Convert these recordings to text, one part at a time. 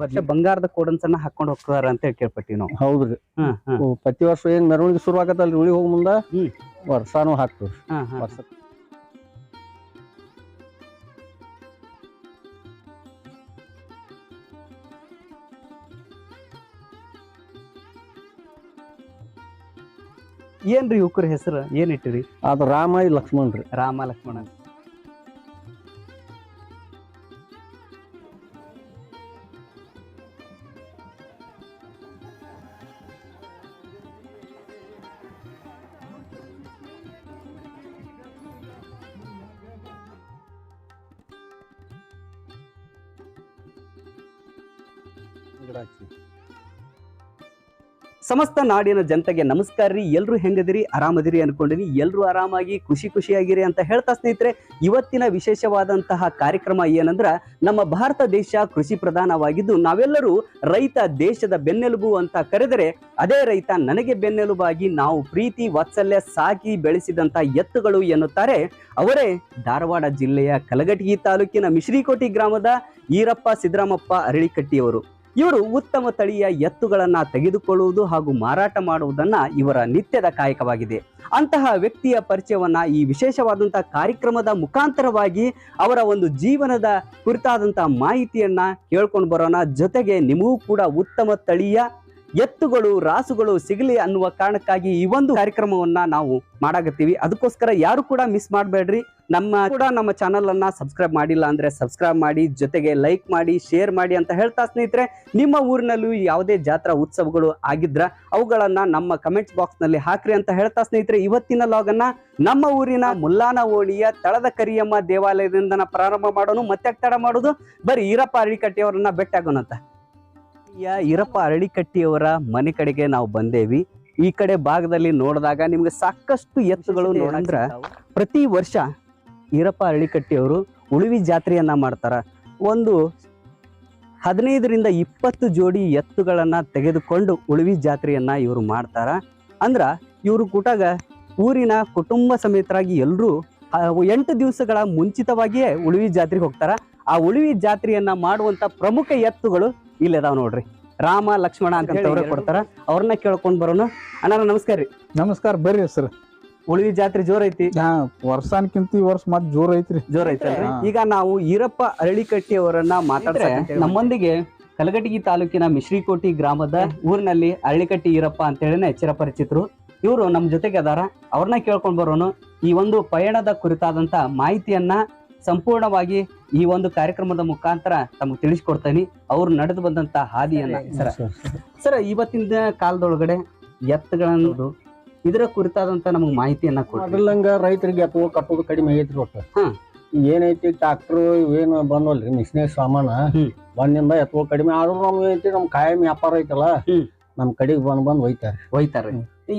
ವರ್ಷ ಬಂಗಾರದ ಕೋಡನ್ಸನ್ನ ಹಾಕೊಂಡು ಹೋಗ್ತಾರ ಅಂತ ಹೇಳಿ ಕೇಳ್ಪಟ್ಟಿವಿ ನಾವು. ಹೌದ್ರಿ. ಪ್ರತಿ ವರ್ಷ ಏನ್ ಮೆರವಣಿಗೆ ಶುರು ಆಗತ್ತಲ್ರಿ ಉಳಿ ಹೋಗ್ ಮುಂದ. ವರ್ಷಾನು ಹಾಕ್ತೀವಿ. ವರ್ಷ. ಏನ್ರಿ ಯುವಕರ ಹೆಸರು? ಏನ್ ಇಟ್ಟಿರಿ? ಅದು ರಾಮ ಲಕ್ಷ್ಮಣ್ ರೀ. ರಾಮ ಲಕ್ಷ್ಮಣ ಸಮಸ್ತ ನಾಡಿನ ಜನತೆಗೆ ನಮಸ್ಕಾರ ರೀ. ಎಲ್ರು ಹೆಂಗದಿರಿ? ಆರಾಮದಿರಿ ಅನ್ಕೊಂಡಿರಿ ಎಲ್ರು ಆರಾಮಾಗಿ, ಖುಷಿ ಖುಷಿಯಾಗಿರಿ ಅಂತ ಹೇಳ್ತಾ ಸ್ನೇಹಿತರೆ, ಇವತ್ತಿನ ವಿಶೇಷವಾದಂತಹ ಕಾರ್ಯಕ್ರಮ ಏನಂದ್ರ, ನಮ್ಮ ಭಾರತ ದೇಶ ಕೃಷಿ ಪ್ರಧಾನವಾಗಿದ್ದು, ನಾವೆಲ್ಲರೂ ರೈತ ದೇಶದ ಬೆನ್ನೆಲುಬು ಅಂತ ಕರೆದರೆ, ಅದೇ ರೈತ ನನಗೆ ಬೆನ್ನೆಲುಬಾಗಿ ನಾವು ಪ್ರೀತಿ, ವಾತ್ಸಲ್ಯ, ಸಾಕಿ ಬೆಳೆಸಿದಂತ ಎತ್ತುಗಳು ಎನ್ನುತ್ತಾರೆ. ಅವರೇ ಧಾರವಾಡ ಜಿಲ್ಲೆಯ ಕಲಘಟಗಿ ತಾಲೂಕಿನ ಮಿಶ್ರಿಕೋಟಿ ಗ್ರಾಮದ ಈರಪ್ಪ ಸಿದ್ದರಾಮಪ್ಪ ಅರಳಿಕಟ್ಟಿಯವರು. ಇವರು ಉತ್ತಮ ತಳಿಯ ಎತ್ತುಗಳನ್ನ ತೆಗೆದುಕೊಳ್ಳುವುದು ಹಾಗೂ ಮಾರಾಟ ಮಾಡುವುದನ್ನ ಇವರ ನಿತ್ಯದ ಕಾಯಕವಾಗಿದೆ. ಅಂತಹ ವ್ಯಕ್ತಿಯ ಪರಿಚಯವನ್ನ ಈ ವಿಶೇಷವಾದಂತಹ ಕಾರ್ಯಕ್ರಮದ ಮುಖಾಂತರವಾಗಿ ಅವರ ಒಂದು ಜೀವನದ ಕುರಿತಾದಂತಹ ಮಾಹಿತಿಯನ್ನ ಕೇಳ್ಕೊಂಡು ಬರೋಣ. ಜೊತೆಗೆ ನಿಮಗೂ ಕೂಡ ಉತ್ತಮ ತಳಿಯ ಎತ್ತುಗಳು, ರಾಸುಗಳು ಸಿಗಲಿ ಅನ್ನುವ ಕಾರಣಕ್ಕಾಗಿ ಈ ಒಂದು ಕಾರ್ಯಕ್ರಮವನ್ನ ನಾವು ಮಾಡಾಕತ್ತೀವಿ. ಅದಕ್ಕೋಸ್ಕರ ಯಾರು ಕೂಡ ಮಿಸ್ ಮಾಡಬೇಡ್ರಿ. ನಮ್ಮ ಕೂಡ ನಮ್ಮ ಚಾನಲ್ ಅನ್ನ ಸಬ್ಸ್ಕ್ರೈಬ್ ಮಾಡಿಲ್ಲ ಅಂದ್ರೆ ಸಬ್ಸ್ಕ್ರೈಬ್ ಮಾಡಿ, ಜೊತೆಗೆ ಲೈಕ್ ಮಾಡಿ ಶೇರ್ ಮಾಡಿ ಅಂತ ಹೇಳ್ತಾ ಸ್ನೇಹಿತರೆ, ನಿಮ್ಮ ಊರಿನಲ್ಲೂ ಯಾವುದೇ ಜಾತ್ರಾ ಉತ್ಸವಗಳು ಆಗಿದ್ರ ಅವುಗಳನ್ನ ನಮ್ಮ ಕಮೆಂಟ್ಸ್ ಬಾಕ್ಸ್ನಲ್ಲಿ ಹಾಕ್ರಿ ಅಂತ ಹೇಳ್ತಾ ಸ್ನೇಹಿತರೆ, ಇವತ್ತಿನ ಲಾಗ್ ಅನ್ನ ನಮ್ಮ ಊರಿನ ಮುಲ್ಲಾನ ಓಣಿಯ ತಳದ ಕರಿಯಮ್ಮ ದೇವಾಲಯದಿಂದ ಪ್ರಾರಂಭ ಮಾಡೋನು ಮತ್ತೆ ತಡ ಮಾಡೋದು? ಬರೀ ಈರಪ್ಪ ಅರಳಿಕಟ್ಟಿಯವರನ್ನ ಭೇಟಿಯಾಗೋಣಂತ ಯ ಈರಪ್ಪ ಅರಳಿಕಟ್ಟಿಯವರ ಮನೆ ಕಡೆಗೆ ನಾವು ಬಂದೇವಿ. ಈ ಕಡೆ ಭಾಗದಲ್ಲಿ ನೋಡಿದಾಗ ನಿಮ್ಗೆ ಸಾಕಷ್ಟು ಎತ್ತುಗಳು ನೋಡಂದ್ರ ಪ್ರತಿ ವರ್ಷ ಈರಪ್ಪ ಅರಳಿಕಟ್ಟಿಯವರು ಉಳುವಿ ಜಾತ್ರೆಯನ್ನ ಮಾಡ್ತಾರ. ಒಂದು ಹದಿನೈದರಿಂದ ಇಪ್ಪತ್ತು ಜೋಡಿ ಎತ್ತುಗಳನ್ನ ತೆಗೆದುಕೊಂಡು ಉಳುವಿ ಜಾತ್ರೆಯನ್ನ ಇವರು ಮಾಡ್ತಾರ. ಅಂದ್ರ ಇವರು ಕೂಟಾಗ ಊರಿನ ಕುಟುಂಬ ಸಮೇತರಾಗಿ ಎಲ್ಲರೂ ಎಂಟು ದಿವಸಗಳ ಮುಂಚಿತವಾಗಿಯೇ ಉಳುವಿ ಜಾತ್ರೆಗೆ ಹೋಗ್ತಾರ. ಆ ಉಳುವಿ ಜಾತ್ರೆಯನ್ನ ಮಾಡುವಂತ ಪ್ರಮುಖ ಎತ್ತುಗಳು ಇಲ್ಲದಾವ್ ನೋಡ್ರಿ. ರಾಮ ಲಕ್ಷ್ಮಣ ಅಂತ ಅವ್ರ ಕೊಡ್ತಾರ. ಅವ್ರನ್ನ ಕೇಳ್ಕೊಂಡ್ ಬರೋಣ ಅಣ್ಣ ನಮಸ್ಕಾರ ರೀ. ನಮಸ್ಕಾರ ಬರ್ರಿ ಸರ್ ಉಳಿವಿ ಜಾತ್ರೆ ಜೋರ್ ಐತಿ? ಹಾ ವರ್ಷಾನ್ಕಿಂತ ಈ ವರ್ಷ ಮತ್ ಜೋರ್ ಐತ್ರಿ. ಜೋರ್ ಐತಿ ಈಗ ನಾವು ಈರಪ್ಪ ಅರಳಿಕಟ್ಟಿ ಅವರನ್ನ ಮಾತಾಡ್ತಾರೆ ನಮ್ಮೊಂದಿಗೆ ಕಲಗಟಗಿ ತಾಲೂಕಿನ ಮಿಶ್ರಿಕೋಟಿ ಗ್ರಾಮದ ಊರಿನಲ್ಲಿ ಅರಳಿಕಟ್ಟಿ ಈರಪ್ಪ ಅಂತ ಹೇಳಿನ ಎಚ್ಚರ ಪರಿಚಿತರು. ಇವರು ನಮ್ಮ ಜೊತೆಗೆ ಅದಾರ. ಅವ್ರನ್ನ ಕೇಳ್ಕೊಂಡ್ ಬರೋನು. ಈ ಒಂದು ಪಯಣದ ಕುರಿತಾದಂತ ಮಾಹಿತಿಯನ್ನ ಸಂಪೂರ್ಣವಾಗಿ ಈ ಒಂದು ಕಾರ್ಯಕ್ರಮದ ಮುಖಾಂತರ ತಮಗೆ ತಿಳಿಸ್ಕೊಡ್ತೇನೆ. ಅವ್ರು ನಡೆದು ಬಂದಂತ ಹಾದಿಯನ್ನ ಸರ್. ಸರ್. ಇವತ್ತಿನ ಕಾಲದೊಳಗಡೆ ಎತ್ತುಗಳನ್ನು ಇದರ ಕುರಿತಾದಂತ ನಮಗೆ ಮಾಹಿತಿಯನ್ನ ಕೊಡ್ಲಂಗ ರೈತರಿಗೆ ಎತ್ತುಗಳು ಕಟ್ಟೋದು ಕಡಿಮೆ ಐತ್ರಿ ಒಟ್ಟು. ಏನೈತಿ ಟ್ರಾಕ್ಟರ್ ಇವೇನು ಬಂದವಲ್ರಿ ಮಿಷಿನರಿ ಸಾಮಾನ. ಬಂದಿಂದ ಎತ್ತುಗಳು ಕಡಿಮೆ ಆದ್ರೂ ನಮ್ಗೆ ಐತಿ ನಮ್ ಕಾಯಂ ವ್ಯಾಪಾರ ಐತಲ್ಲ. ನಮ್ ಕಡೆಗೆ ಬಂದ್ ಬಂದ್ ಒಯ್ತಾರೆ. ಹೋಯ್ತಾರೆ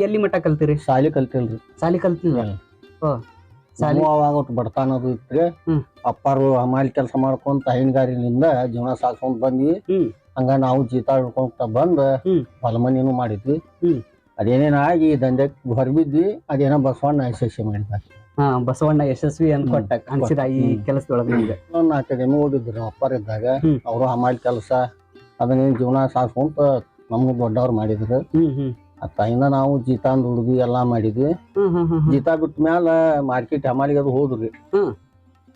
ಎಲ್ಲಿ ಮಟ್ಟ ಕಲ್ತೀರಿ? ಸಾಲಿ ಕಲ್ತಿಲ್ರಿ. ಸಾಲಿ ಕಲ್ತಿಲ್ಲ ಅವಾಗ ಒಟ್ಟು ಬಡತನದು ಇತ್ತು. ಅಪ್ಪಾರು ಹಮಾಲಿ ಕೆಲಸ ಮಾಡ್ಕೊಂತ ಹೈನುಗಾರಿನಿಂದ ಜೀವನ ಸಾಗಿಸ್ಕೊಂಡ್ ಬಂದ್ವಿ. ಹಂಗ ನಾವು ಜೀತ ಹಿಡ್ಕೊಂತ ಬಂದ್. ಹೊಲಮನಿನೂ ಮಾಡಿದ್ವಿ ಅದೇನೇನಾಗಿ ಅದೇನೇನ ಆಗಿ ದಂಧೆಕ್ ಹೊರಬಿದ್ವಿ ಅದೇನೋ ಬಸವಣ್ಣ ಯಶಸ್ವಿ ಮಾಡಿದ ಹಾ ಬಸವಣ್ಣ ಯಶಸ್ವಿ ಅನ್ಕೊಟ್ಟ ಅನ್ಸಿದ ಈ. ಕೆಲಸದೊಳಗೆ ಒಂದು ಅಕಾಡೆಮಿ ಓದಿದ್ರು ಅಪ್ಪಾರ ಇದ್ದಾಗ. ಅವರು ಹಮಾಲಿ ಕೆಲಸ ಅದನ್ನೇನು ಜೀವನ ಸಾಗಿಸ್ಕೊಂತ ನಮ್ಗೆ ದೊಡ್ಡವ್ರು ಮಾಡಿದ್ರು ಹ್ಮ್ ನಾವು ಆ ಅಂದ್ ನಾವು ಜೀತಾಂದ್ ಹುಡುಗಿ ಎಲ್ಲಾ ಮಾಡಿದ್ವಿ. ಜೀತಾ. ಜೀತ ಬಿಟ್ಟ ಮ್ಯಾಲ ಮಾರ್ಕೆಟ್ ಹಮಾಲಿಗೆ ಅದು ಹೋದ್ರಿ.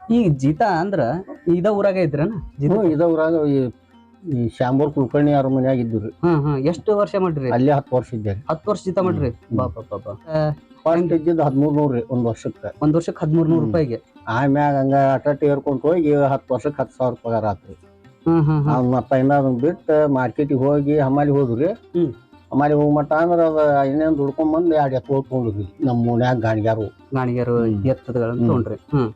ಈ ಜೀತಾ ಅಂದ್ರ ಇದ ಊರಾಗ ಇದ್ರನ? ಜೀತ? ಹ್ಮ್ ಇದ ಊರಾಗ ಈ ಈ ಶಾಂಬೂರ್ ಕುಲಕರ್ಣಿ ಅವ್ರ ಮನ್ಯಾಗ ಇದ್ರಿ ಎಷ್ಟು ವರ್ಷ ಮಾಡ್ರಿ? ಅಲ್ಲೇ ಹತ್ತು ವರ್ಷ ಇದ್ದೆ. ಹತ್ತು ವರ್ಷ ಜೀತಾ ಮಾಡ್ರಿ? ಬಾಪ ಬಾ ಹದಿಮೂರ್ ರೀ ಫಸ್ಟ್ ಇದ್ದಿದ್ದು ಹದಿಮೂರ್ ನೂರ್ರಿ ಒಂದ್ ವರ್ಷಕ್ಕೆ. ಒಂದ್ ವರ್ಷಕ್ಕೆ ಹದಿಮೂರ್ ನೂರು. ರೂಪಾಯಿಗೆ. ಆಮ್ಯಾಗ ಹಂಗ ಅಟಟ್ ಏರ್ಕೊಂತ ಹೋಗಿ ಹತ್ತು ವರ್ಷಕ್ಕೆ ಹತ್ತು ಸಾವಿರ ಪಗಾರ ಆತ್ರಿ. ಹ್ಮ್ ಹ್ಮ್ ಹ್ಮ್. ಅವ್ನ ಇನ್ನ ಅದನ್ನ ಬಿಟ್ಟು ಮಾರ್ಕೆಟಿಗೆ ಹೋಗಿ ಹಮಾಲಿ ಹೋದ್ರಿ. ಹ್ಮ್. ಹಮಾಲಿ ಹೋಗ್ ಮಟ್ಟ ಅಂದ್ರೆ ಅದ ಇನ್ನೇನು ದುಡ್ಕೊಂಡ್ ಬಂದು ಎರಡು ಎತ್ತು ತೊಗೊಂಡ್ರಿ ನಮ್ಮ ಮನ್ಯಾಗ ಗಾಣಿಗ್ಯಾರು. ಗಾಣಿಗಾರು ಹ್ಮ್. ಎತ್ತದಗಳನ್ನ ಹ್ಮ್. ಏಳು ಹ್ಮ್.